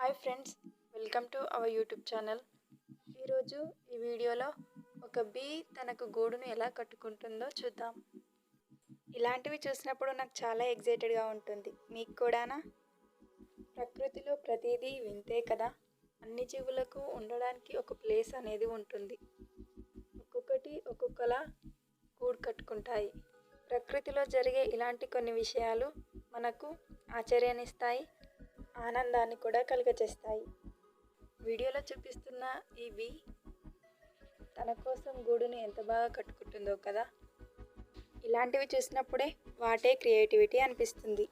Hi friends welcome to our YouTube channel. ఈరోజు ఈ వీడియోలో ఒక బీ తనకు గూడును ఎలా కట్టుకుంటుందో చూద్దాం. ఇలాంటివి చూసినప్పుడు నాకు చాలా ఎగ్జైటెడ్గా ఉంటుంది. మీకు కూడానా? ప్రకృతిలో ప్రతిదీ వింతే కదా అన్ని జీవులకు ఉండడానికి ఒక ప్లేస్ అనేది ఉంటుంది. ఒక్కొక్కటి ఒక్కొక్కలా గూడు కట్టుకుంటాయి. ప్రకృతిలో జరిగే ఇలాంటి కొన్ని విషయాలు మనకు ఆశ్చర్యాన్నిస్తాయి. ఆనందాన్ని కూడా కలుగజేస్తాయి. వీడియోలో చూపిస్తున్న ఈ తన కోసం గూడుని ఎంత బాగా కట్టుకుంటుందో కదా. ఇలాంటివి చూసినప్పుడే వాటే క్రియేటివిటీ అనిపిస్తుంది.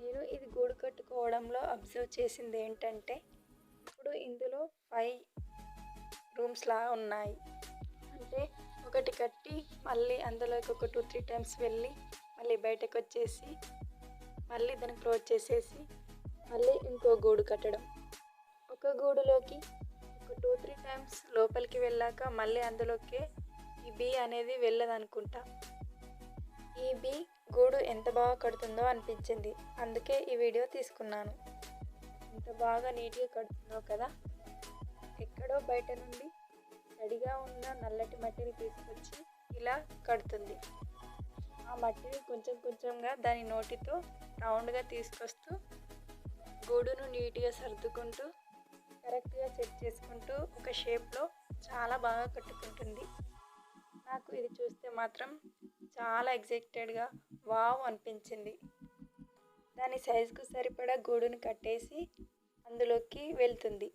నేను ఇది గూడు కట్టుకోవడంలో అబ్జర్వ్ చేసింది ఏంటంటే ఇప్పుడు ఇందులో ఫైవ్ రూమ్స్ లా ఉన్నాయి. అంటే ఒకటి కట్టి మళ్ళీ అందులోకి ఒక టూ త్రీ టైమ్స్ వెళ్ళి మళ్ళీ బయటకు వచ్చేసి మళ్ళీ దాన్ని క్లోజ్ చేసేసి మళ్ళీ ఇంకో గూడు కట్టడం. ఒక గూడులోకి ఒక టూ త్రీ టైమ్స్ లోపలికి వెళ్ళాక మళ్ళీ అందులోకి ఈ బీ అనేది వెళ్ళదనుకుంటా. ఈ బీ గూడు ఎంత బాగా కడుతుందో అనిపించింది. అందుకే ఈ వీడియో తీసుకున్నాను. ఎంత బాగా నీట్గా కడుతుందో కదా? ఎక్కడో బయట నుండి తడిగా ఉన్న నల్లటి మట్టిని తీసుకొచ్చి ఇలా కడుతుంది. ఆ మట్టిని కొంచెం కొంచెంగా దాని నోటితో రౌండ్గా తీసుకొస్తూ గూడును నీట్గా సర్దుకుంటూ కరెక్ట్గా సెట్ చేసుకుంటూ ఒక షేప్లో చాలా బాగా కట్టుకుంటుంది. నాకు ఇది చూస్తే మాత్రం చాలా ఎగ్జైటెడ్గా వావ్ అనిపించింది. దాని సైజుకు సరిపడా గూడును కట్టేసి అందులోకి వెళ్తుంది.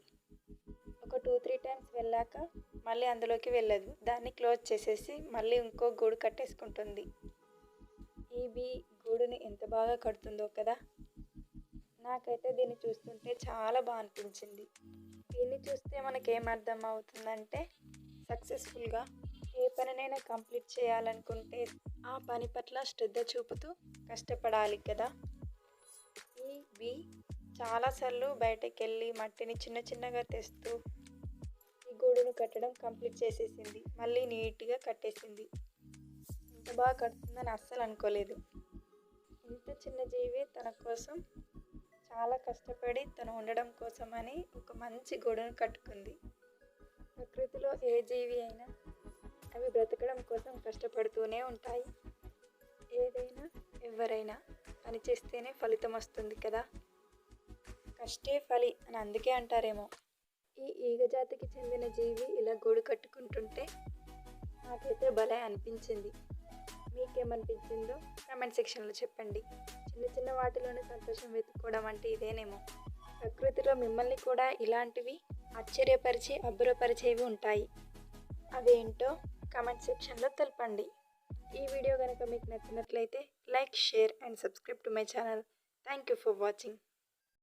ఒక టూ త్రీ టైమ్స్ వెళ్ళాక మళ్ళీ అందులోకి వెళ్ళదు. దాన్ని క్లోజ్ చేసేసి మళ్ళీ ఇంకో గూడు కట్టేసుకుంటుంది. ఈ బీ గూడుని ఎంత బాగా కడుతుందో కదా! నాకైతే దీన్ని చూస్తుంటే చాలా బాగా అనిపించింది. దీన్ని చూస్తే మనకేమర్థం అవుతుందంటే సక్సెస్ఫుల్గా ఏ పనినైనా కంప్లీట్ చేయాలనుకుంటే ఆ పని పట్ల శ్రద్ధ చూపుతూ కష్టపడాలి కదా. ఈ బీ చాలాసార్లు బయటకు వెళ్ళి మట్టిని చిన్న చిన్నగా తెస్తూ ఈ గూడును కట్టడం కంప్లీట్ చేసేసింది. మళ్ళీ నీట్గా కట్టేసింది. ఇంత బాగా కడుతుందని అస్సలు అనుకోలేదు. ఇంత చిన్న జీవి తన కోసం చాలా కష్టపడి తను ఉండడం కోసమని ఒక మంచి గూడును కట్టుకుంది. ప్రకృతిలో ఏ జీవి అయినా అవి బ్రతకడం కోసం కష్టపడుతూనే ఉంటాయి. ఏదైనా ఎవరైనా పని చేస్తేనే ఫలితం వస్తుంది కదా? కష్టే ఫలి అని అందుకే అంటారేమో. ఈ ఈగ జాతికి చెందిన జీవి ఇలా గూడు కట్టుకుంటుంటే నాకైతే భలే అనిపించింది. మీకేమనిపించిందో కమెంట్ సెక్షన్లో చెప్పండి. చిన్న చిన్న వాటిలోనే సంతోషం వెతుక్కోవడం అంటే ఇదేనేమో. ప్రకృతిలో మిమ్మల్ని కూడా ఇలాంటివి ఆశ్చర్యపరిచి అబ్బురపరిచేవి ఉంటాయి. అవేంటో కమెంట్ సెక్షన్లో తెలపండి. ఈ వీడియో కనుక మీకు నచ్చినట్లయితే like share and subscribe to my channel. Thank you for watching.